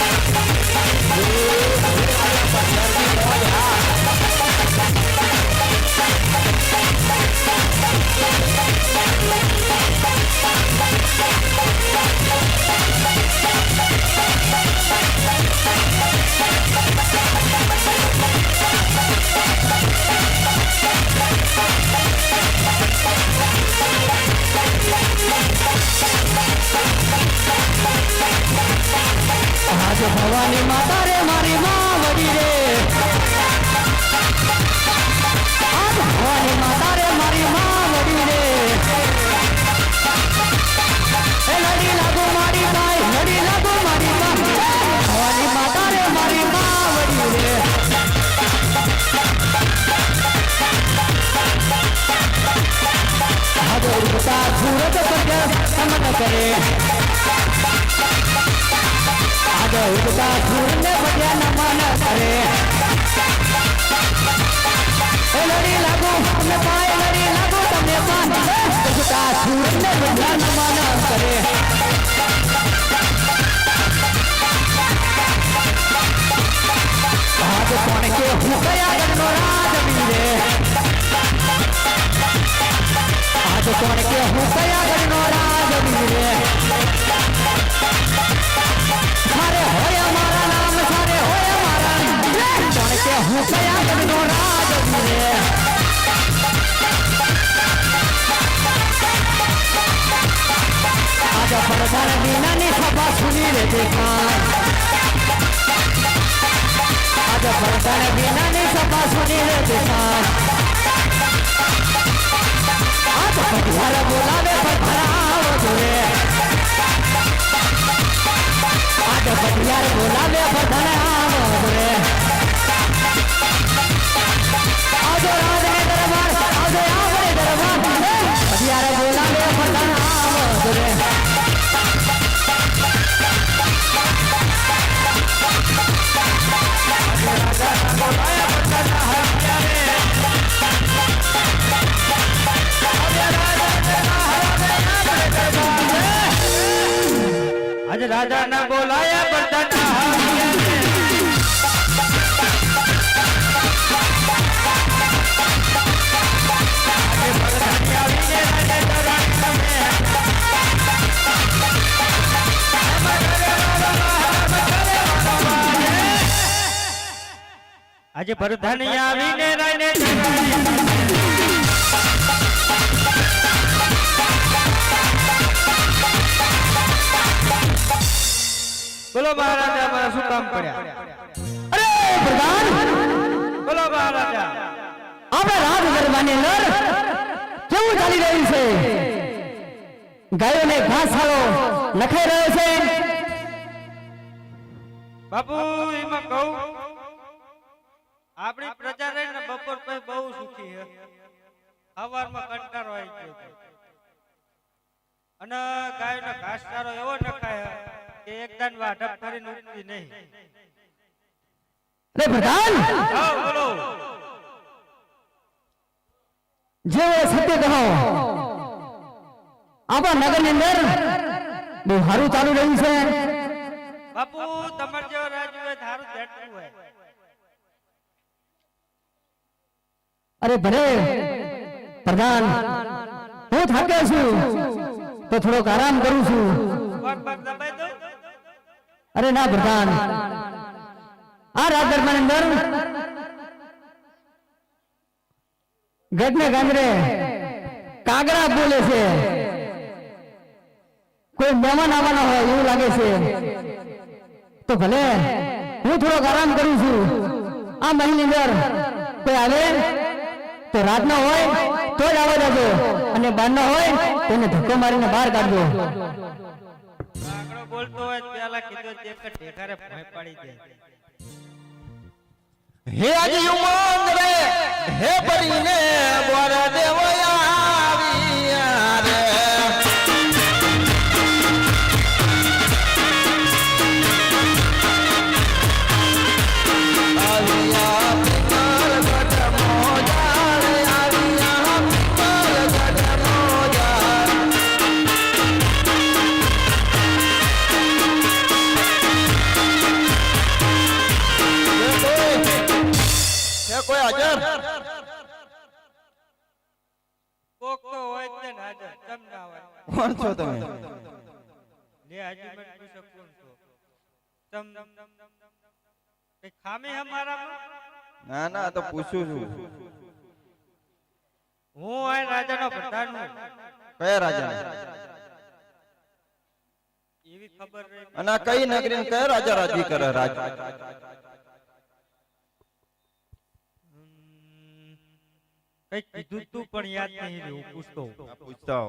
Bye. આજ ભવાની માતા રે મારી માવડી રે આજ ભવાની માતા રે મારી માવડી રે એ લડી લાગુ મારી ભાઈ લડી લાગુ મારી ભવાની માતા રે મારી માવડી રે આજ ઉડતા સૂરજ પગ સમન કરે આજો ઉગતા સૂરજ પગ નમન કરે એ લડી લાગો તમે પાય લડી લાગો તમે પાન ઉગતા સૂરજ પગ નમન કરે આજ કોણ કે હું કયા ગણનો રાજ વીરે આજ કોણ કે હું કયા ગણનો રાજ વીરે સારે હોય મારા નામ, સારે હોય મારા કોણ કે હું કયા ગણનો રાજ રે? આજ પડદાર વિનાની સભા સુની રે પટિયાર બોલાવે આજ પટિયાર બોલાવે પઠરાવ જોરે આજો રાજને દરબાર આજો આવડે દરબાર પટિયાર બોલાવે પઠરાવ જોરે આજ રાજા ના બોલાયા બધાના હાથિયાને. આજે ભગવાનની આવીને રાજા દરાણી તમે. આજે ભરધાની આવીને રાઈને બોલો મહારાજા મારા શું કામ પડ્યા? અરે પ્રધાન! બોલો મહારાજા. આપણે રાજ દરબારની અંદર કેવું ચાલી રહ્યું છે? ગાયોને ઘાસ સારો નખાઈ રહ્યો છે. બાપુ એમાં કહું આપણી પ્રજા રહી ને બપોર પછી બહુ સુખી છે. સવારમાં કંટાળો આવી ગયો. અને ગાયનો ઘાસચારો એવો નખાય એકદમ વાઢપ કરીને ઉઠતી નહીં. અરે પ્રધાન! હા બોલો. જેવો સત્ય કહો. આપા નગરની અંદર બહુ સારું ચાલુ રહ્યું છે. બાપુ તમારે જેવો રાજુ હોય થારું દેડતું હોય. અરે ભલે પ્રધાન હું થાક્યો છું તો થોડોક આરામ કરું છું. અરે ના, પ્રધાન. આ દરબારની અંદર ગઢને ગાંધરે કાગડા બોલે છે. કોઈ મહેમાન આવવાના હોય એવું લાગે છે. તો ભલે, હું થોડોક આરામ કરું છું. આ મહિની અંદર કોઈ આવે, તો રાતનો હોય, તો જ આવવા દેજો અને બહારનો હોય તેને ધક્કો મારીને બહાર કાઢજો. બોલતો હોય તો પેલા કીધું છે કે ઠેકારે ભય પાડી દે. હે આજ યુવાન રે, હે પરીને ખામી હે ના ના તો પૂછું છું. હું આ રાજાનો પ્રધાન કયા રાજા એવી ખબર અને કઈ નગરી કયા રાજા રાજી કરે રાજા? કઈ કીધું તું પણ યાદ નહીં રહ્યું પૂછતો. પૂછતા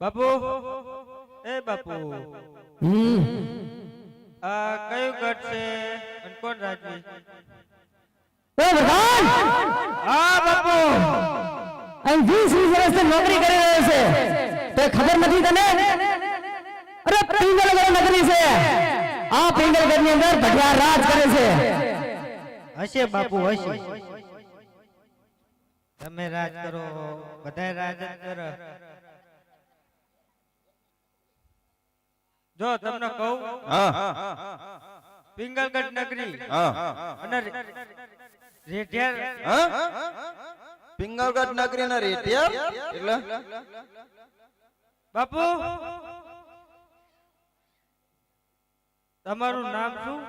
બાપુ? એ બાપુ. આ કયું ગઢ છે અને કોણ રાજવી? એ ભગવાન! હા બાપુ. અહીં વીસ વીસ નોકરી કરી રહ્યો છે. તો ખબર નથી તને? અરે પિંગલગઢ નગરી છે. આ પિંગલગઢની અંદર ભગવાન રાજ કરે છે. હશે બાપુ હશે. તમે રાજ કરો બધાય રાજ કરે. જો તમને કહું પિંગલગઢ નગરી અને રેઢિયાર પિંગલગઢ નગરી ના એટલે? બાપુ તમારું નામ શું?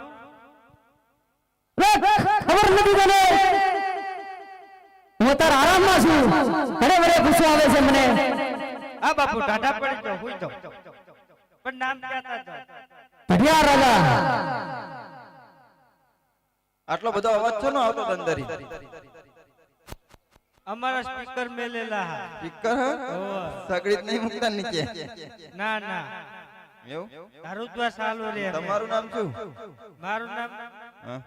ખબર નથી તને? હું તાર આરામમાં છું. ઘરે ઘરે ખુશી આવે છે મને. હા બાપુ ટાટા પડી જાઓ હુઈ જાઓ. પણ નામ કહેતા જાઓ ભટિયાર રાજા. આટલો બધો અવાજ છે નો આવતો અંદરી. અમારા સ્પીકર મેલેલા સ્પીકર સગડી જ નહીં મૂકતા નીચે. ના ના. એવું? તારું રે તમારું નામ શું? મારું નામ હા?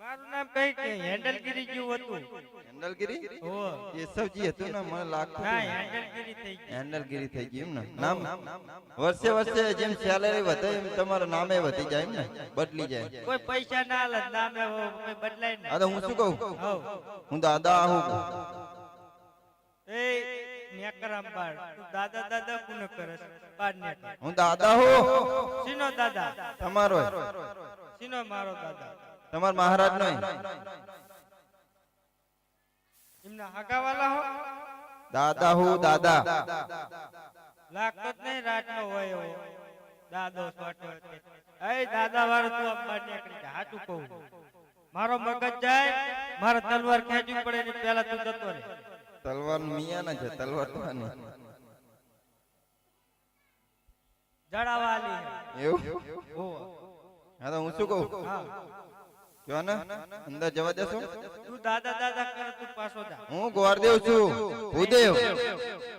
મારું નામ કઈ કે હેન્ડલગીરી જેવું હતું. હેન્ડલગીરી? ઓ એ સબજી હતું ને મને લાગતું ના હેન્ડલગીરી થઈ ગઈ. હેન્ડલગીરી થઈ ગઈ એમ ને? નામ? વર્ષે વર્ષે જેમ સેલેરી વધે એમ તમારું નામે વધી જાય એમ ને? બદલી જાય. કોઈ પૈસા ના લે નામે કોઈ બદલાય ને તો હું શું કહું? હું. દાદા હું. એ નેકરામ બાળ તું દાદા દાદા કોને કરસ બાળ નેકર. હું દાદા હું. સીનો દાદા? તમારો. સીનો મારો દાદા. તમાર મહારાજ નો એમના હગાવાલા હો. દાદા હું દાદા. લાગતો જ નહીં રાતનો હોય દાદો સોટો એ દાદા વાળો તું આમ નીકળી જા. હાચું કહું મારો મગજ જાય મારે તલવાર ખેંચવી પડે ને પેલા તું જતો રહે. તલવાર મિયા ના છે તલવાર તો આની. જડાવા એવું. હા તો હું શું કહું? અંદર જવા દેશો? તું દાદા દાદા કર તું પાછો જા. હું ગોરદેવ છું. ભૂદેવ.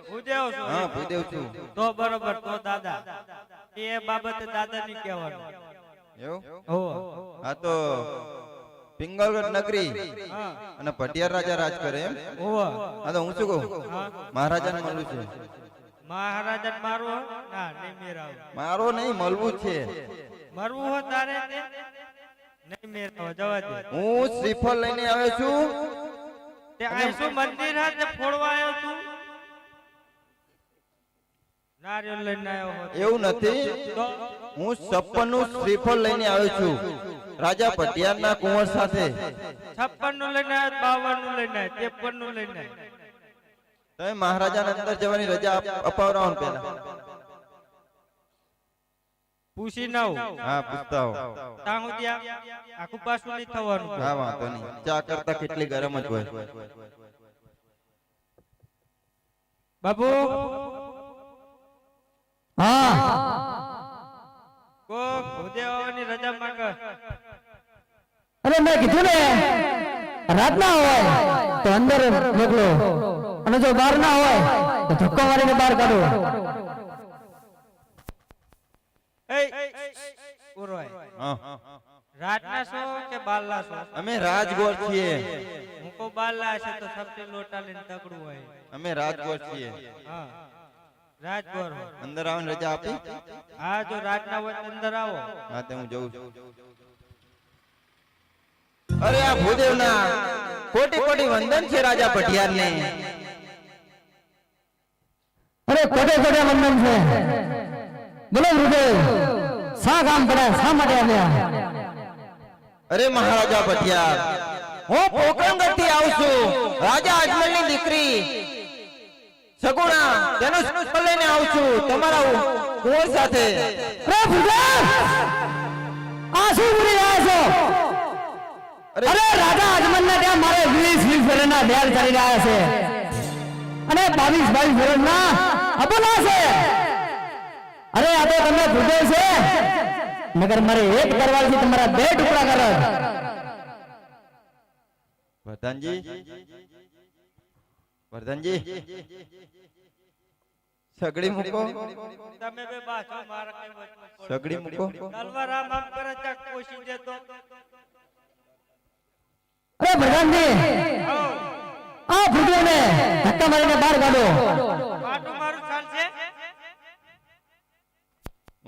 ભૂદેવ છું? હા ભૂદેવ છું. તો બરોબર તો દાદા. એ બાબતે દાદા ની કહેવાનું. એવું? હો. હા તો પિંગલગઢ નગરી અને ભટિયાર રાજા રાજ કરે એમ? હા. તો હું શું કહું? મહારાજા મહારાજાને મળું છું. મહારાજા મારો ના નહીં મેરાવું. મારો નહીં મળવું છે. મરવું હો તારે હું શ્રીફળ લઈને આવ્યો છું. તે આ મંદિર હા તે ફોડવા આવ્યો તું? નારિયેળ લઈને આવ્યો. એવું નથી. હું છપ્પનનું શ્રીફળ લઈને આવ્યો છું. રાજા ભટિયારના કુંવર સાથે. છપ્પનનું લઈને આવ્યો બાવનનું લઈને આવ્યો ત્રેપનનું લઈને આવ્યો. તમે મહારાજાને અંદર જવાની રજા અપ- અપાવરાવો ને પેલા પૂછી ના હા પૂછતા હો. તાં હું ત્યાં આખું પાછું નહીં થવાનું. હા વાંધો નહીં. ચા કરતા કેટલી ગરમ જ હોય. બાબુ હા. કો ભૂદેવાની રજા માંગ. અરે મેં કીધું ને રાત ના હોય તો અંદર મોકલો. અને જો બહાર ના હોય તો ધક્કો મારીને બહાર કાઢો. રાતના છો કે બાલના છો? અમે રાજગોર છીએ. હું કો બાલના હશે તો સબથી લોટા લઈને તગડું હોય. અમે રાજગોર છીએ. હા. રાજગોર અંદર આવવાની રજા આપી? હા જો રાતના હોય અંદર આવો. હા તે હું જઉં અરે આ ભૂદેવના કોટી કોટી વંદન છે રાજા ભટિયારને અરે કોટે કોટે વંદન છે? બોલો શા કામ પડે? શા માટે આવ્યા? અરે મહારાજા ભટિયા હું પોકરણ ગઢથી આવું છું. રાજા અજમલની દીકરી સગુણા તેનું શ્રીફળ લઈને આવું છું. તમારા કુંવર સાથે. અરે ભૂદેવ આ શું બોલી રહ્યા છો? અરે રાજા અજમલના ત્યાં મારે વીસ વીસ વર્ષના ડેર ચાલી રહ્યા છે. અને બાવીસ બાવીસ વર્ષના અબોલા છે. અરે આ તો તમને ભૂગે છે. મગર મારે એક કરવાથી તમારા બે ટુકડા કરો. વર્ધનજી? વર્ધનજી? સગડી મૂકો. તમે બે બાછો મારા કઈ. સગડી મૂકો. તલવાર આમ કરે ચાક કોશી દેતો અરે પ્રધાનજી આ ભૂગોને ધક્કા મારીને બહાર કાઢો.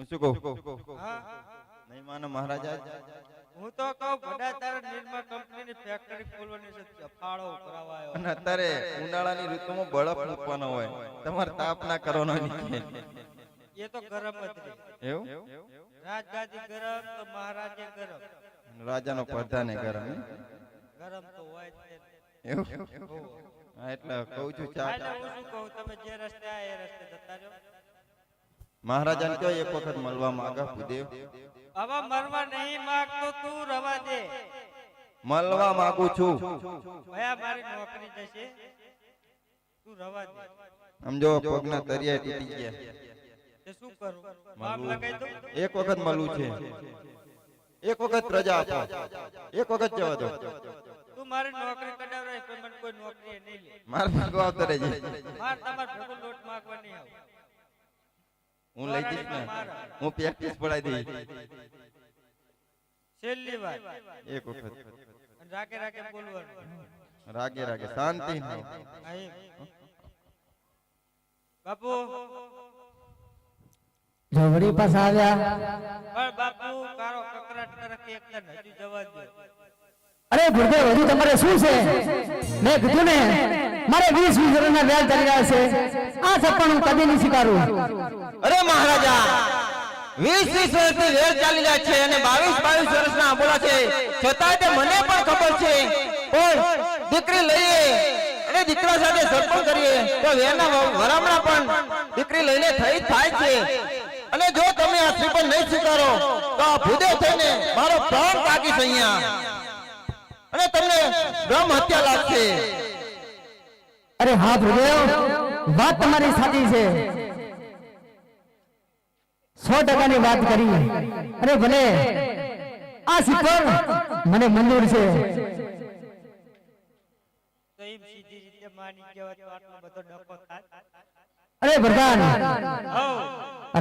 હું શું કહું? નહીં માનો મહારાજા હું તો કહું ભડા તારા નિર્મા કંપનીની ફેક્ટરી ખોલવાની છે ફાળો કરાવાયો અને અત્યારે ઉનાળાની ઋતુમાં બળફ મૂકવાનો હોય તમારે તાપ ના કરવાનો નહીં એ તો ગરમ જ રહે. એવું? રાજગાદી ગરમ તો મહારાજે ગરમ. રાજાનો પ્રધાને ગરમ ગરમ તો હોય એવું? હા એટલે કહું છું ચા હું શું કહું તમે જે રસ્તે આ એ રસ્તે જતા રહ્યો. મહારાજાને કહો એક વખત મળવા માંગા ભૂદેવ. હવે મરવા નહીં માંગતો તું રવા દે. મળવા માંગુ છું. ભયા મારી નોકરી જશે. તું રવા દે. સમજો પગના તરિયા તૂટી ગયા. તે શું કરું? માપ લગાઈ દો. એક વખત મળવું છે. એક વખત રજા આપો. એક વખત જવા દો. તું મારી નોકરી કઢાવરાય પણ મને કોઈ નોકરી નહીં લે. માર માંગવા આવતો રહેજે માર તમાર ભેગો લોટ માંગવા નહીં આવું. હું લઈ જઈશ ને. હું પ્રેક્ટિસ પડાવી દઈશ. છેલ્લી વાર એક વખત. અને રાગે રાગે બોલવાનું. રાગે રાગે. શાંતિ. બાપુ. જવડી વળી આવ્યા. પણ બાપુ કારો કકરાટ કરે કે એકલા હજુ જવા દે અરે ગુરુદેવ હજુ તમારે શું છે? મેં કીધું ને મારે વીસ વીસ વર્ષના વ્યાજ ચાલી રહ્યા છે. આ સપન હું કદી નહીં સ્વીકારું અરે મહારાજા વીસ વીસ વર્ષથી વેર ચાલી રહ્યા છે અને બાવીસ બાવીસ વર્ષના આંબોલા છે. છતાં તે મને પણ ખબર છે. પણ દીકરી લઈએ અને દીકરા સાથે સરપણ કરીએ. તો વેરના વરામણા પણ દીકરી લઈને થઈ થાય છે. અને જો તમે આ શ્રીફળ નહીં સ્વીકારો તો આ ભૂદેવ થઈને મારો પ્રાણ કાઢીશ અહીંયા. અને તમને બ્રહ્મ હત્યા લાગશે. અરે હા ગુરુદેવ વાત તમારી સાચી છે. સો ટકાની વાત કરી. અરે ભલે આ સિફર મને મંજૂર છે. તો એમ સીધી રીતે માની કહેવાય તો આટલો બધો ડખો થાય. અરે પ્રધાન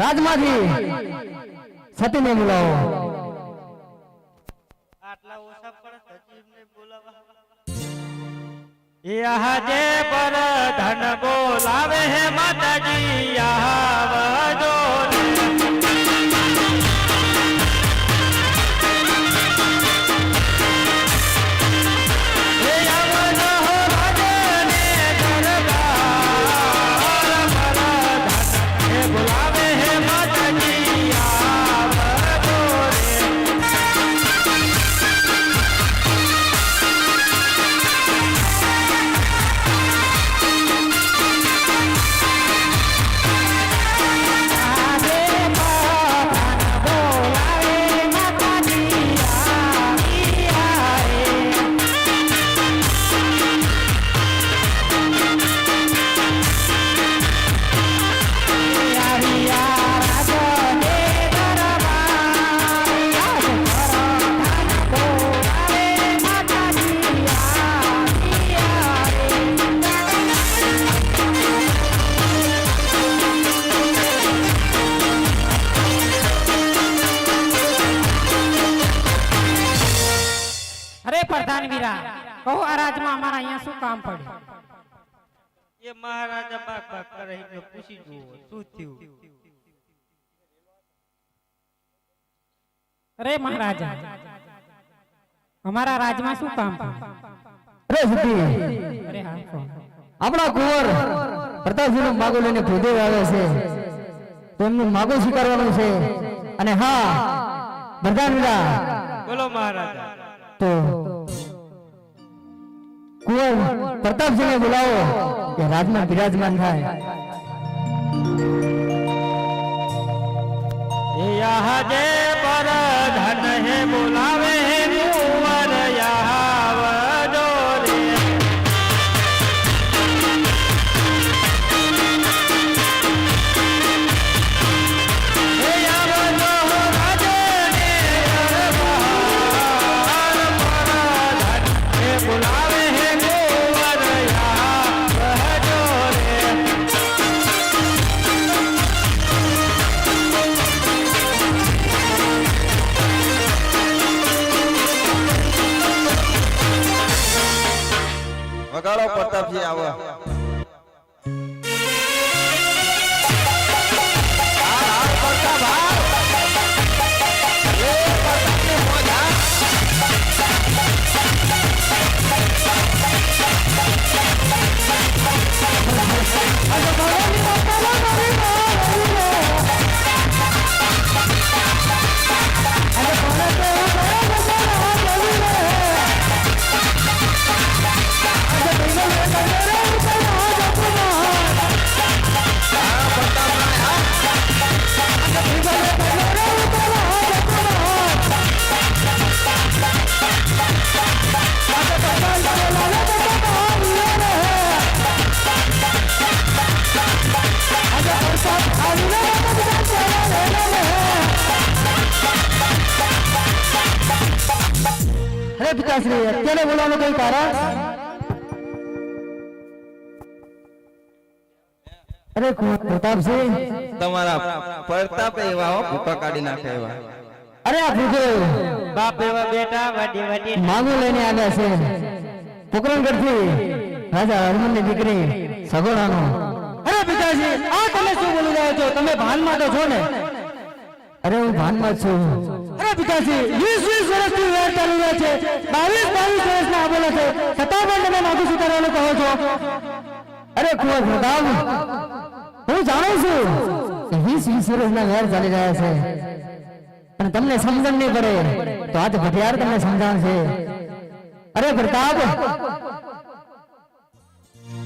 રાજમાંથી સતીને બોલાવો. આટલા ઓછા પણ બોલાવા યહાજે પર ધન બોલાવે હે માતાજી આવજો બોલાવે કહો આ રાજમાં અમારા અહીંયા શું કામ પડ્યું એ મહારાજા બાગ બાગ કરે એટલે પૂછી જુઓ શું થયું? અરે મહારાજા અમારા રાજમાં શું કામ અરે સુધી અરે હા આપણા કુંવર પ્રતાપજીનું માગો લઈને ભૂદેવ આવે છે. તેમનું માગો સ્વીકારવાનું છે. અને હા બધા બોલો મહારાજા. તો કુંવર પ્રતાપજીને બોલાવો કે રાજમાં બિરાજમાન થાય. એ પર ધન વગાડો પ્રતાપજી આવો. હા, હા, પ્રતાપ, અરે પિતાશ્રી અત્યારે બોલવાનું કઈ કારણ? અરે પ્રતાપસિંહ. તમારા પ્રતાપ એવા હો, ભૂકા કાઢી નાખે એવા. અરે આ ભૂદેવ બાપ એવા બેટા વાડી વાડી. માંગુ લઈને આવ્યા છે. પોકરણગઢથી. રાજા હરમનની દીકરી સગોડાનો. અરે પિતાજી આ તમે શું બોલી રહ્યા છો? તમે ભાનમાં તો છો ને? અરે હું ભાનમાં જ છું. અરે પિતાજી, વીસ વીસ વર્ષથી વેર ચાલી રહ્યા છે. બાવીસ બાવીસ વર્ષના આ બોલે છે. છતાં પણ તમે માથું સુધારવાનું કહો છો. અરે કુંવર પ્રતાપ હું જાણું છું વીસ વીસ વર્ષના વેર ચાલી રહ્યા છે. પણ તમને સમજણ નહીં પડે તો આજ ભટિયાર તમને સમજાવશે. અરે પ્રતાપ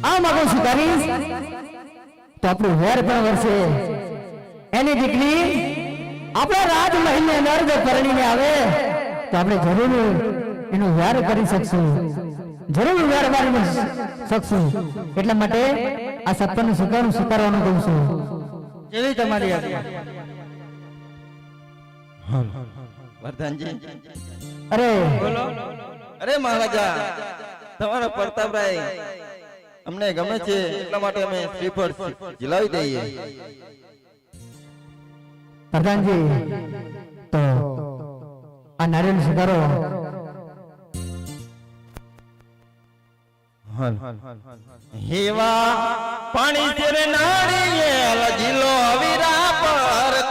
આ માગું સ્વીકારીશ તો આપણું વેર પણ વરસે. એની દીકરી આપણા રાજમહેલની અંદર જો પરણીને આવે તો આપણે જરૂર એનું વ્યાર કરી શકશું. જરૂર વ્યાર મારી શકશું. એટલા માટે આ સત્યનું સ્વીકારવું સ્વીકારવાનું કહું છું. એવી તમારી. અરે. અરે મહારાજા તમારા પ્રતાપભાઈ અમને ગમે છે એટલા માટે અમે શ્રીફળ જિલાવી દઈએ. પ્રધાનજી તો આ નારિયેલ સુધારો હેવા પાણી તેરે નારિયેલ જિલ્લો અવિરા પરતા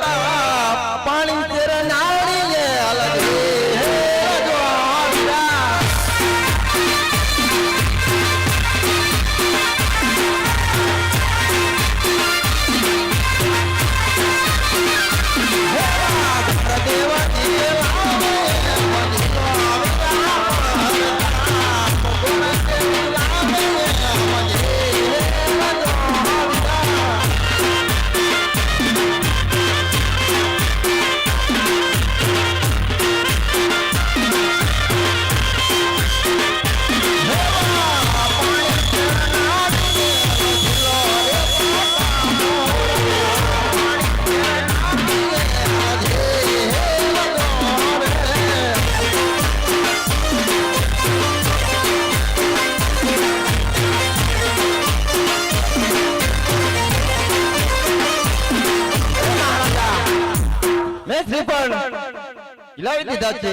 ખીલાવી દીધા છે.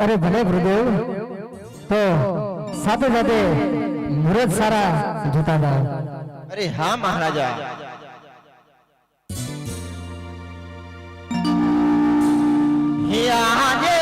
અરે ભલે ગુરુદેવ તો સાથે સાથે મુરત સારા જોતા હતા અરે હા મહારાજા. હે આજે